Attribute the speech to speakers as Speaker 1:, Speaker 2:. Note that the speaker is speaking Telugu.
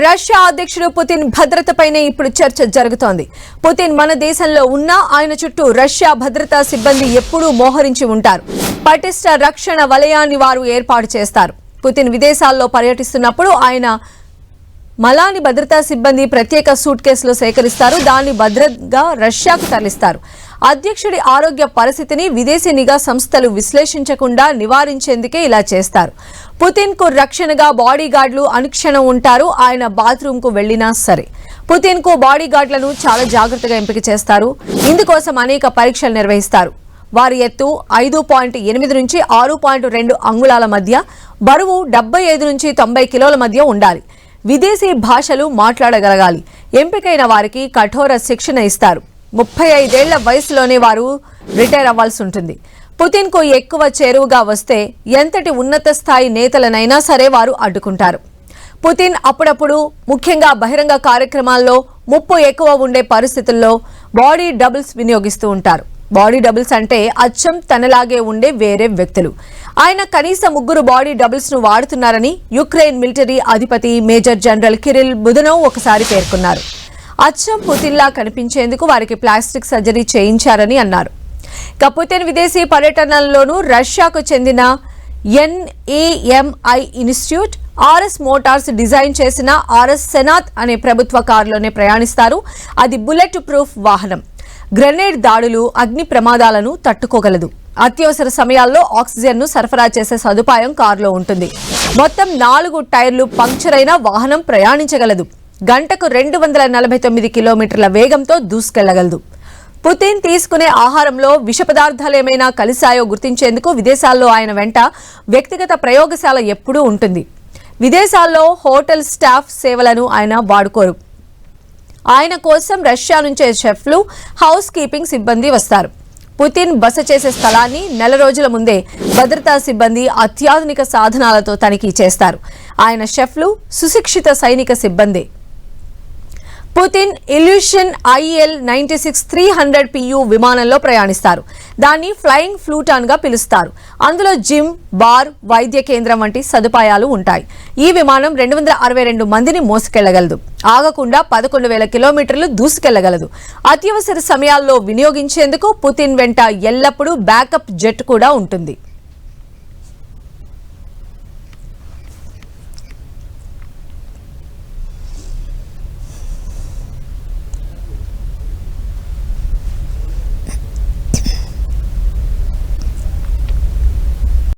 Speaker 1: రష్యా అధ్యక్షుడు పుతిన్ భద్రతపైనే ఇప్పుడు చర్చ జరుగుతోంది. పుతిన్ మన దేశంలో ఉన్నా ఆయన చుట్టూ రష్యా భద్రతా సిబ్బంది ఎప్పుడూ మోహరించి ఉంటారు. పటిష్ట రక్షణ వలయాన్ని వారు ఏర్పాటు చేస్తారు. పుతిన్ విదేశాల్లో పర్యటిస్తున్నప్పుడు ఆయన మలాని భద్రతా సిబ్బంది ప్రత్యేక సూట్ కేసులు సేకరిస్తారు. దాన్ని భద్రంగా రష్యాకు తరలిస్తారు. అధ్యక్షుడి ఆరోగ్య పరిస్థితిని విదేశీ నిఘా సంస్థలు విశ్లేషించకుండా నివారించేందుకే ఇలా చేస్తారు. పుతిన్కు రక్షణగా బాడీ గార్డులు అనుక్షణం ఉంటారు. ఆయన బాత్రూమ్కు వెళ్ళినా సరే. పుతిన్కు బాడీ గార్డులను చాలా జాగ్రత్తగా ఎంపిక చేస్తారు. ఇందుకోసం అనేక పరీక్షలు నిర్వహిస్తారు. వారి ఎత్తు ఐదు పాయింట్ ఎనిమిది నుంచి ఆరు పాయింట్ రెండు అంగుళాల మధ్య బరువు డెబ్బై ఐదు నుంచి తొంభై కిలోల మధ్య ఉండాలి. విదేశీ భాషలు మాట్లాడగలగాలి. ఎంపికైన వారికి కఠోర శిక్షణ ఇస్తారు. ముప్పై ఐదేళ్ళ వయసులోనే వారు రిటైర్ అవ్వాల్సి ఉంటుంది. పుతిన్కు ఎక్కువ చేరువుగా వస్తే ఎంతటి ఉన్నత స్థాయి నేతలనైనా సరే వారు అడ్డుకుంటారు. పుతిన్ అప్పుడప్పుడు ముఖ్యంగా బహిరంగ కార్యక్రమాల్లో ముప్పు ఎక్కువ ఉండే పరిస్థితుల్లో బాడీ డబుల్స్ వినియోగిస్తూ ఉంటారు. బాడీ డబుల్స్ అంటే అచ్చం తనలాగే ఉండే వేరే వ్యక్తులు. ఆయన కనీస ముగ్గురు బాడీ డబుల్స్ను వాడుతున్నారని యుక్రెయిన్ మిలిటరీ అధిపతి మేజర్ జనరల్ కిరిల్ బుధనవ్ ఒకసారి పేర్కొన్నారు. అచ్చం పుతిన్లా కనిపించేందుకు వారికి ప్లాస్టిక్ సర్జరీ చేయించారని అన్నారు. ఇక పుతిన్ విదేశీ పర్యటనల్లోనూ రష్యాకు చెందిన NAMI institute RS motors design చేసిన ఆర్ఎస్ సెనాత్ అనే ప్రభుత్వ కారులోనే ప్రయాణిస్తారు. అది బుల్లెట్ ప్రూఫ్ వాహనం. గ్రెనేడ్ దాడులు అగ్ని ప్రమాదాలను తట్టుకోగలదు. అత్యవసర సమయాల్లో ఆక్సిజన్ను సరఫరా చేసే సదుపాయం కారులో ఉంటుంది. మొత్తం నాలుగు టైర్లు పంక్చర్ అయిన వాహనం ప్రయాణించగలదు. గంటకు రెండు వందల నలభై తొమ్మిది కిలోమీటర్ల వేగంతో దూసుకెళ్ళగలదు. పుతిన్ తీసుకునే ఆహారంలో విష పదార్థాలు ఏమైనా కలిశాయో గుర్తించేందుకు విదేశాల్లో ఆయన వెంట వ్యక్తిగత ప్రయోగశాల ఎప్పుడూ ఉంటుంది. విదేశాల్లో హోటల్ స్టాఫ్ సేవలను ఆయన వాడుకోరు. ఆయన కోసం రష్యా నుంచే షెఫ్లు హౌస్ కీపింగ్ సిబ్బంది వస్తారు. పుతిన్ బస చేసే స్థలాన్ని నెల రోజుల ముందే భద్రతా సిబ్బంది అత్యాధునిక సాధనాలతో తనిఖీ చేస్తారు. ఆయన షెఫ్లు సుశిక్షిత సైనిక సిబ్బంది. Putin Ilyushin IL ninety six three hundred PU విమానంలో ప్రయాణిస్తారు. దాన్ని ఫ్లయింగ్ ఫ్లూటాన్గా పిలుస్తారు. అందులో జిమ్ బార్ వైద్య కేంద్రం వంటి సదుపాయాలు ఉంటాయి. ఈ విమానం రెండు వందల అరవై రెండు మందిని మోసుకెళ్ళగలదు. ఆగకుండా పదకొండు వేల కిలోమీటర్లు దూసుకెళ్ళగలదు. అత్యవసర సమయాల్లో వినియోగించేందుకు పుతిన్ వెంట ఎల్లప్పుడూ బ్యాకప్ జెట్ కూడా ఉంటుంది.